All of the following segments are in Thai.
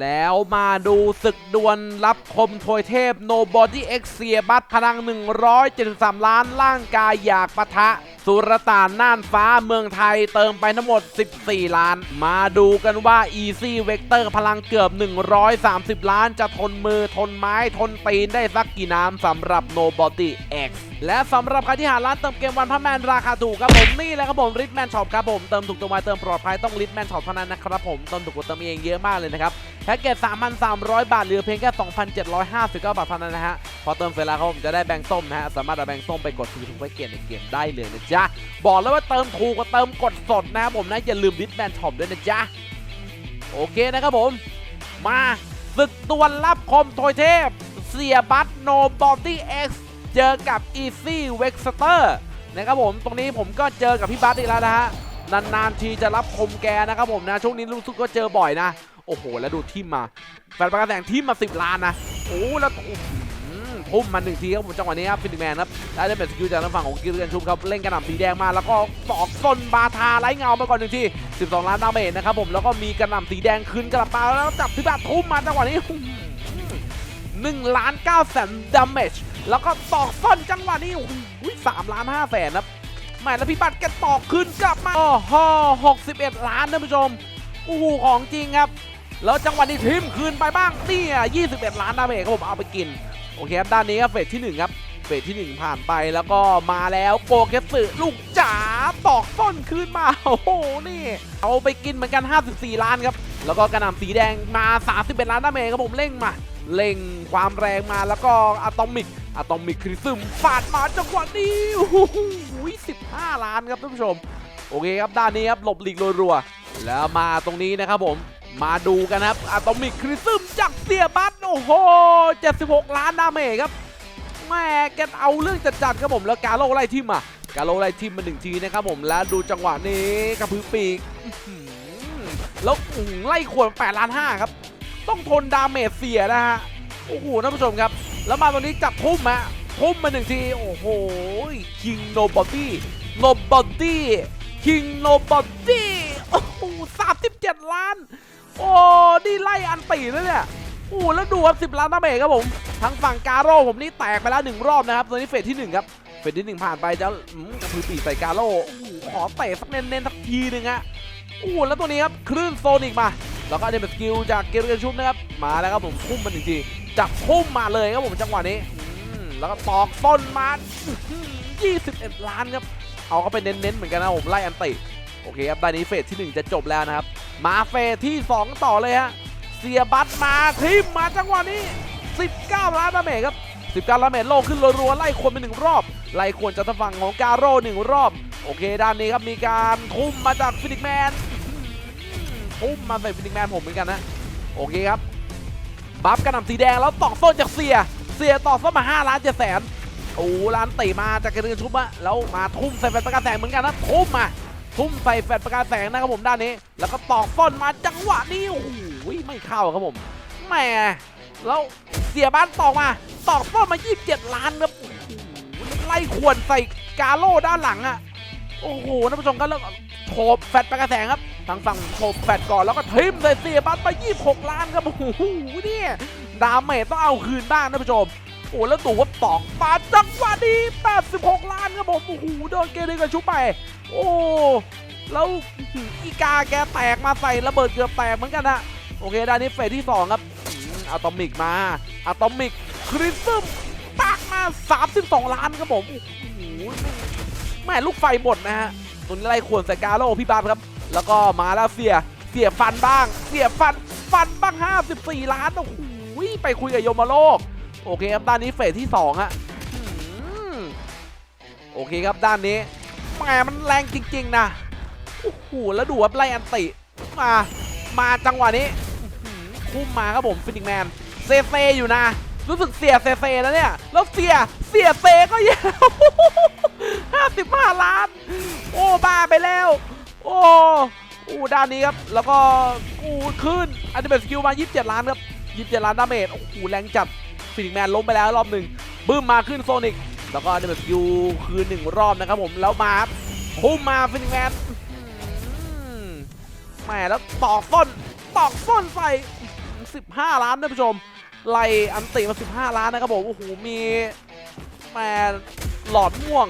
แล้วมาดูศึกดวลรับคมทวยเทพ Nobody X เอ็กเสียบัตพลัง 173 ล้านร่างกายอยากปะทะ สุรตานน่านฟ้าเมืองไทยเติมไปทั้งหมด 14 ล้าน มาดูกันว่า Easy Vector พลังเกือบ 130 ล้านจะทนมือทนไม้ทนตีนได้สักกี่น้ำสำหรับ Nobody X และสำหรับใครที่หาร้านเติมเกมวันพันแมนราคาถูกครับผมนี่แหละครับผมริทแมนช็อปครับผมเติมถูกตัวไวเติมปลอดภัยต้องริทแมนช็อปเท่านั้นนะครับผมเติมถูกกว่าเติมเองเยอะมากเลยนะครับ แพ็กเกจ 3,300 บาทเหลือเพียงแค่ 2,759 บาทเท่านั้นนะฮะ พอเติมเสร็จแล้วครับผมจะได้แบงค์ส้มนะฮะ สามารถเอาแบงค์ส้มไปกดซื้อทุกแพ็กเกจในเกมได้เลยนะจ๊ะ บอกเลยว่าเติมถูกกว่าเติมกดสดนะครับผมนะ อย่าลืมริทแมนช็อปด้วยนะจ๊ะ โอเคนะครับผม มาศึกดวรับคมโทยเทพ เสียบัตโนบอดี้เอ็กซ์เจอกับ Easy w e x t e r นะครับผม ตรงนี้ผมก็เจอกับพี่บัตอีกแล้วนะฮะ นานๆทีจะรับคมแกนะครับผมนะ ช่วงนี้รู้สึกก็เจอบ่อยนะ โอ้โห แล้วดูทีมมาแฟนประกันแสงทีมมา 10 ล้านนะ โอ้แล้วทุ่มมาหนึ่งทีครับผมจังหวะนี้ครับฟินิกแมนครับได้ได้เป็นสกิลจากทางฝั่งของกิลเกันชุมครับเล่นกระหน่ำสีแดงมาแล้วก็ตอกซนบาทาไร้เงามาก่อนหนึ่งที 12 ล้านดาเมจนะครับผมแล้วก็มีกระหน่ำสีแดงคืนกลับมาแล้วจับพิบัตทุ่มมาจังหวะนี้หนึ่งล้านเก้าแสนดาเมจแล้วก็ตอกซ่อนจังหวะนี้สามล้านห้าแสนนะแหม่แล้วพิบัติแกตอกคืนกลับมาโอ้โหหกสิบเอ็ดล้านท่านผู้ชมโอ้โหของจริงครับ แล้วจังหวะนี้ทิมคืนไปบ้างเนี่ย21 ล้านดาเมจครับผมเอาไปกิน โอเคครับด้านนี้ครับเฟสที่ 1 ครับ เฟสที่ 1 ผ่านไปแล้วก็มาแล้วโกเกสึลูกจ๋าตอกต้นคืนมา โอ้โห นี่ เอาไปกินเหมือนกัน 54 ล้านครับ แล้วก็กระหน่ำสีแดงมา 31 ล้านดาเมจครับผมเร่งมาเร่งความแรงมาแล้วก็อะตอมิกอะตอมิกคริซึมฟาดมาจังหวะนี้โอ้โห15 ล้านครับท่านผู้ชม โอเคครับด้านนี้ครับหลบหลีกรัวๆแล้วมาตรงนี้นะครับผม มาดูกันครับอะตอมิกคริซึมจากเสียบัตโอ้โห 76 ล้านดาเมจครับแม่แกเอาเรื่องจัดๆครับผมแล้วกาโลไล่ทิมอะกาโลไล่ทิมมาหนึ่งทีนะครับผมแล้วดูจังหวะนี้กระพือปีกแล้วไล่ขวด8ล้าน5ครับ ต้องทนดาเมจเสียนะฮะโอ้โหท่านผู้ชมครับ แล้วมาตรงนี้จับทุ่มฮะทุ่มมาหนึ่งที โอ้โหคิงโนบอดี้โนบอดี้คิงโนบอดี้โอ้โหสามสิบเจ็ดล้าน โอ้นี่ไล่อันตีแล้วเนี่ยโอ้แล้วดูครับสิบล้านดาเมจครับผมทางฝั่งการโร่ผมนี่แตกไปแล้วหนึ่งรอบนะครับตอนนี้เฟสที่หนึ่งครับเฟสที่หนึ่งผ่านไปจะอืมกระพือปีกใส่การโร่ขอเตะสักเน้นๆสักทีหนึ่งฮะโอ้แล้วตัวนี้ครับคลื่นโซนิกมาแล้วก็เป็นสกิลจากเกมเกนชุบนะครับมาแล้วครับผมพุ่มมาหนึ่งทีจับพุ่มมาเลยครับผมจังหวะนี้อืมแล้วก็ตอกต้นมาอื้อหือ21 ล้านครับเอาเข้าไปเน้นๆเหมือนกันนะผมไล่อันติโอเคครับตอนนี้เฟสที่ 1 จะจบแล้วนะครับ มาเฟสที่ 2 ต่อเลยฮะ เสียบัตรมาทิมมาจังหวะนี้ 19 ล้านดาเมจครับ 19 ล้านเมจโลขึ้นรัวๆไล่ควรไปหนึ่งรอบ ไล่ควรจากทางฝั่งของกาโร่หนึ่งรอบ โอเคด้านนี้ครับมีการทุ่มมาจากฟินิกแมนทุ่มมาใส่ฟินิกแมนผมเหมือนกันนะ โอเคครับ บัฟกระหน่ำสีแดงแล้วตอกส้นจากเสีย เสียตอกส้นมา5ล้านเจ็ดแสนโอ้ล้านตีมาจากกระเดือนชุบอะแล้วมาทุ่มใส่แฟนประกาแสงเหมือนกันนะทุ่มมา ทุ่มใส่แฟนประกาแสงนะครับผมด้านนี้ แล้วก็ตอกส้นมาจังหวะนี้โอ้โหไม่เข้าครับผมแหมแล้วเสียบ้านตอกมาตอกส้นมา 27 ล้านครับโอ้โหไล่ขวนใส่กาโลด้านหลังอะโอ้โหท่านผู้ชมก็เริ่มโฉบแฟดประกาแสงครับทางฝั่งโฉบแฟดก่อนแล้วก็ทิมใส่เสียบัตไป 26 ล้านครับโอ้โหเนี่ยดาเมจต้องเอาคืนบ้างท่านผู้ชม อ้แล้วดูว่าตอกปาดจังหวะนี้ 86 ล้านครับผมโอ้โหโดนเกเรกันชุบไป โอ้แล้วอีกาแกแตกมาใส่ระเบิดเกือบแตกเหมือนกันนะโอเคด้านนี้เฟสที่ 2 ครับอะตอมิกมาอะตอมิกคริสซึมตักมา 32 ล้านครับผมโอ้โหแม่ลูกไฟหมดนะฮะตัวนี้ไล่ขวนใส่กาโลพี่บาสครับ แล้วก็มาแล้วเสียเสียฟันบ้าง เสียฟันฟันบ้าง 54 ล้านโอ้โหไปคุยกับโยมโลก โอเคครับด้านนี้เฟสที่2ฮะโอเคครับด้านนี้แหมมันแรงจริง ๆ นะโอ้โหแล้วดูว่าไล่อันติมามาจังหวะนี้คุ้มมาครับผมฟินิกแมนเซเซอยู่นะ รู้สึกเสียเซเซแล้วเนี่ยแล้วเสียเสียเซก็เยอะห้าสิบห้าล้าน โอ้บ้าไปแล้ว โอ้อู้ด้านนี้ครับ แล้วก็อู้ขึ้นอันนี้เป็นสกิลมา 27 ล้านครับ 27 ล้านดาเมจโอ้โหแรงจัด ฟินิกแมนล้มไปแล้วรอบหนึ่งบึ้มมาขึ้นโซนิกแล้วก็อันเป็นสกิลคืนหนึ่งรอบนะครับผมแล้วมาพุ่มมาฟินิกแมนแหมแล้วตอกส้นตอกส้นใส่15 ล้านท่านผู้ชมไล่อันติมา 15 ล้านนะครับผมโอ้โหมีแมนหลอดม่วง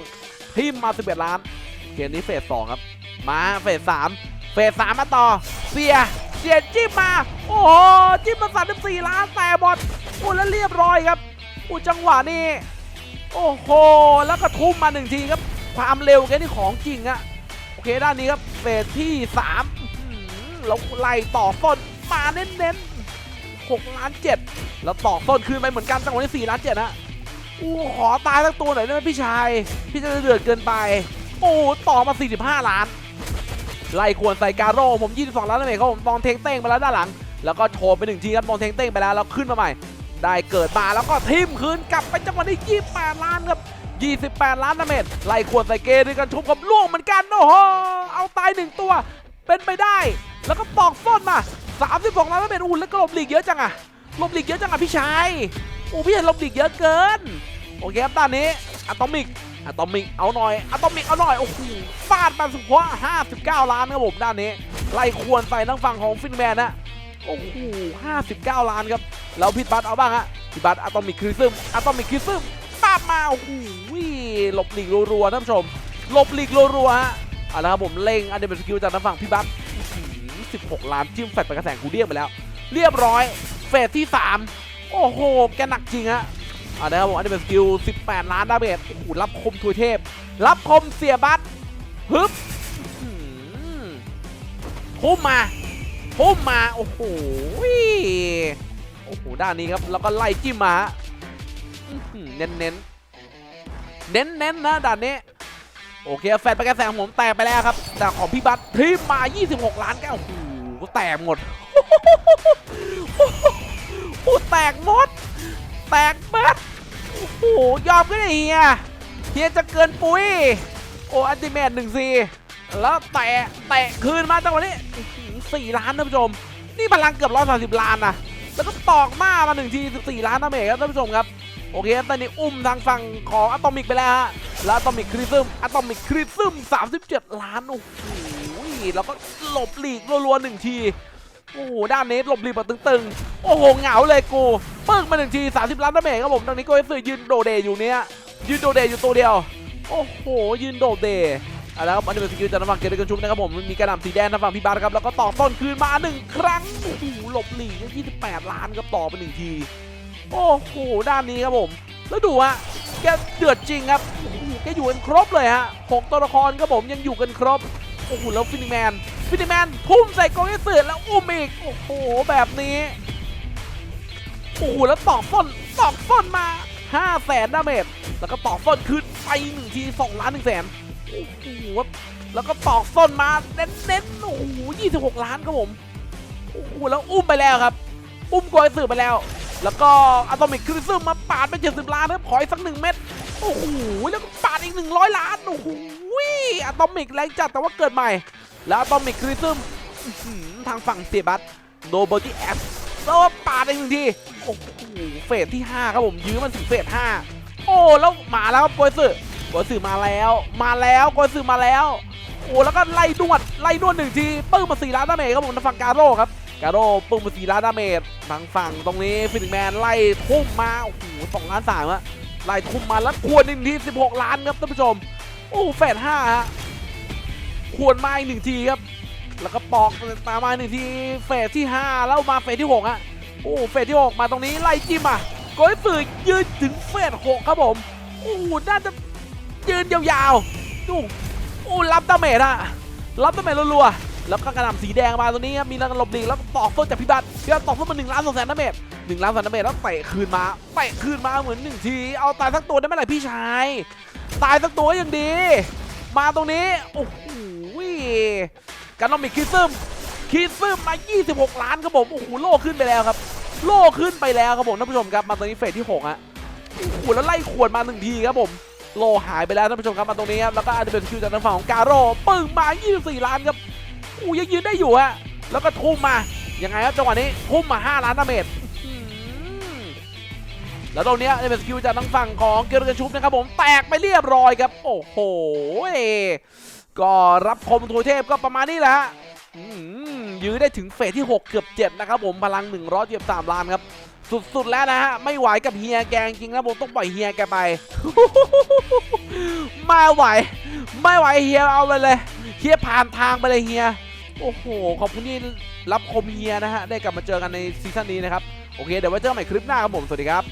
ทิมมา 11 ล้านเกมนี้เฟส2ครับ มาเฟส3เฟส3มาต่อ เสีย เสียจิ้มมา โอ้โหจิ้มมา34ล้านแต่บอลโอ้แล้วเรียบร้อยครับอู้จังหวะนี้โอ้โหแล้วก็ทุ่มมาหนึ่งทีครับ ความเร็วแกนี่ของจริงอะโอเคด้านนี้ครับเฟสที่3อื้อหือแล้วไล่ต่อต้นมาเน้นๆ6ล้าน7แล้วต่อต้นคืนไปเหมือนกันจังหวะนี้4ล้าน7นะอู้ขอตายสักตัวหน่อยได้ไหมพี่ชาย พี่จะเดือดเกินไป โอ้ต่อมา 45 ล้าน ไล่ควรใส่การโร่ผม 22 ล้านนั่นเองครับผมมองเทงเต้งไปแล้วด้านหลัง แล้วก็โชว์ไปหนึ่งทีครับมองเทงเต้งไปแล้วแล้วขึ้นมาใหม่ ได้เกิดมาแล้วก็ทิมคืนกลับไปจังหวะนี้28ล้านครับ28 ล้านดาเมจไล่ควรใส่เกย์ด้วยกันทุบกับล่วงเหมือนกันโอ้โหเอาตายหนึ่งตัว เป็นไปได้ แล้วก็ปอกส้นมา 32 ล้านดาเมจอุ่นแล้วก็หลบหลีกเยอะจังอะหลบหลีกเยอะจังอะพี่ชายโอ้พี่เห็นหลบหลีกเยอะเกิน โอเคครับด้านนี้อะตอมิกอะตอมิกเอาหน่อยอะตอมิกเอาหน่อยโอ้โหฟาดมาสุดหัว59 ล้านครับผมด้านนี้ ไล่ควรใส่ทางฝั่งของฟินแมนนะ โอ้โห59ล้านครับ แล้วพิทบัตเอาบ้างฮะพิทบัตอะตอมิกคริซึมอะตอมิกคริซึมปาบมาโอ้โหหลบหลีกรัวๆท่านผู้ชมหลบหลีกรัวๆฮะเอาละครับผมเล็งอันเดอร์เป็นสกิลจากทางฝั่งพิทบัต16 ล้านจิ้มแฟดไปกระแสงกูเรียกไปแล้ว เรียบร้อยเฟสที่ 3 โอ้โห แกหนักจริงฮะเอาละครับผมอันเดอร์เป็นสกิล18 ล้านดาเมจโอ้โหรับคมทวยเทพ รับคมเสียบัตฮึบพุ่มมา พุ่มมาโอ้โหโอ้โหด้านนี้ครับแล้วก็ไล่จิ้มมาเน้นเน้นเน้นเน้นนะด่านนี้โอเคแฟนไปกระแสของผมแตกไปแล้วครับแต่ของพี่บัตทีมมา 26 ล้านแก้วโอ้โหแตกหมดโอ้โหแตกหมด แตกเบัดโอ้โหยอมก็ได้เฮียเฮียจะเกินปุ้ยโอ้อันติเมตหนึ่งซีแล้วแตะแตะคืนมาจังหวะนี้ อื้อหือสี่ล้านท่านผู้ชม นี่พลังเกือบร้อยสาสิบล้านนะแล้วก็ตอกมามาหนึ่งทีสิบสี่ล้านนะเมครับท่านผู้ชมครับโอเคตอนนี้อุ้มทางฝั่งของอะตอมิกไปแล้วฮะแล้วอะตอมิกคริซึมอะตอมิกคริซึม37 ล้านโอ้โหแล้วก็หลบหลีกรัวๆหนึ่งทีโอ้โหด้านนี้หลบหลีกแบบตึงๆ โอ้โหเหงาเลยกูปึ้งมาหนึ่งที 30 ล้านดาเมจครับผมตอนนี้โก็ซื้อยืนโดเดอยู่เนี้ยยืนโดเดอยู่ตัวเดียว โอ้โห ยืนโดเด อะแล้วครับอันนี้เป็นสกิลจากทางฝั่งเกเรกันชุบนะครับผมมีกระหน่ำสีแดงทางฝั่งพี่บาสครับแล้วก็ต่อต้นคืนมาหนึ่งครั้งโอ้โหหลบหลีก28 ล้านครับต่อไปหนึ่งที โอ้โหด้านนี้ครับผม แล้วดูฮะแกเดือดจริงครับแกอยู่กันครบเลยฮะหกตัวละครครับผมยังอยู่กันครบโอ้โหแล้วฟินิแมนฟินิแมนทุ่มใส่กองเอสืแล้วอุ้มอีกโอ้โหแบบนี้โอ้โหแล้วตอกส้นตอกส้นมา5 0 0แสนดาเมจแล้วก็ตอกส้นคืนไปหนึ่งที2ล้านหนึ่งแสน โอ้โหแล้วก็ตอกส้นมาเน้นๆโอ้โห26ล้านครับผมโอ้โหแล้วอุ้มไปแล้วครับ อุ้มกอยสือไปแล้ว แล้วก็อะตอมิกคริซึมมาปาดไป70ล้านครับขออีกสักหนึ่งเม็ดโอ้โหแล้วก็ปาดอีก100ล้านโอ้โหอะตอมิกแรงจัดแต่ว่าเกิดใหม่ แล้วอะตอมิกคริซึมทางฝั่งเสียบัตโนบอดี้แอสแล้วปาดอีกหนึ่งทีโอ้โหเฟสที่ 5 ครับผมยื้อมันถึงเฟส5โอ้แล้วมาแล้วครับโกยสืโกยสืมาแล้วมาแล้วกยสืมาแล้วโอ้แล้วก็ไล่ดวดไล่ดวดหนึ่งทีปึ้งมาสี่ล้านดาเมจครับผมทางฝั่งการโร่ครับการโร่ปึ้งมาสี่ล้านดาเมจทางฝั่งตรงนี้ฟินิกแมนไล่ทุ่มมาโอ้โหสองล้านสามอะไล่ทุ่มมาแล้วควรหนึ่งทีสิบหกล้านครับท่านผู้ชมโอ้เฟสห้าฮะควรมาอีกหนึ่งทีครับ แล้วก็ปอกตามมาหนึ่งทีเฟสที่ห้าแล้วมาเฟสที่หกฮะโอ้เฟสที่หกมาตรงนี้ไล่จิ้มอะโกยสื่อยืนถึงเฟสหกครับผมโอ้โหน่าจะ ยืนยาวๆดูโอ้รับดาเมจอะรับดาเมจรัวๆแล้วก็กระหน่ำสีแดงมาตัวนี้ครับมีแรงหลบหลีกแล้วตอกต้นจากพิบัติพิบัติตอกต้นมาหนึ่งล้านสองแสนดาเมจหนึ่งล้านสองแสนดาเมจแล้วเตะคืนมาเตะคืนมาเหมือนหนึ่งทีเอาตายสักตัวได้ไหมล่ะพี่ชายตายสักตัวยังดี มาตรงนี้โอ้โหการนอมิกคิซึมคิซึมมา 26 ล้านครับผมโอ้โหโล่ขึ้นไปแล้วครับ โล่ขึ้นไปแล้วครับผมท่านผู้ชมครับมาตรงนี้เฟสที่6ฮะโอ้โหแล้วไล่ขวดมาหนึ่งทีครับผม โลหายไปแล้วท่านผู้ชมครับมาตรงนี้ครับแล้วก็อาจจะเป็นคิวจากทางฝั่งของการโร่ปึ้งมา 24 ล้านครับอู้ยังยืนได้อยู่ฮะแล้วก็ทุ่มมายังไงครับจังหวะนี้ทุ่มมา 5 ล้านดาเมจอื้อหือแล้วตรงนี้ยจะเป็นสกิลจากทางฝั่งของเกลเกนชุบนะครับผมแตกไปเรียบร้อยครับ โอ้โหก็รับคมทูเทพก็ประมาณนี้แหละฮะยื้อได้ถึงเฟสที่ 6 เกือบ 7 นะครับผมพลัง 173 ล้านครับ สุดๆแล้วนะฮะ ไม่ไหวกับเฮียแกจริงแล้วผมต้องปล่อยเฮียแกไป ไม่ไหว ไม่ไหวเฮียเอาไปเลย เฮียผ่านทางไปเลยเฮีย โอ้โห ขอบคุณที่รับคมเฮียนะฮะ ได้กลับมาเจอกันในซีซั่นนี้นะครับ โอเค เดี๋ยวไว้เจอกันใหม่คลิปหน้าครับผม สวัสดีครับ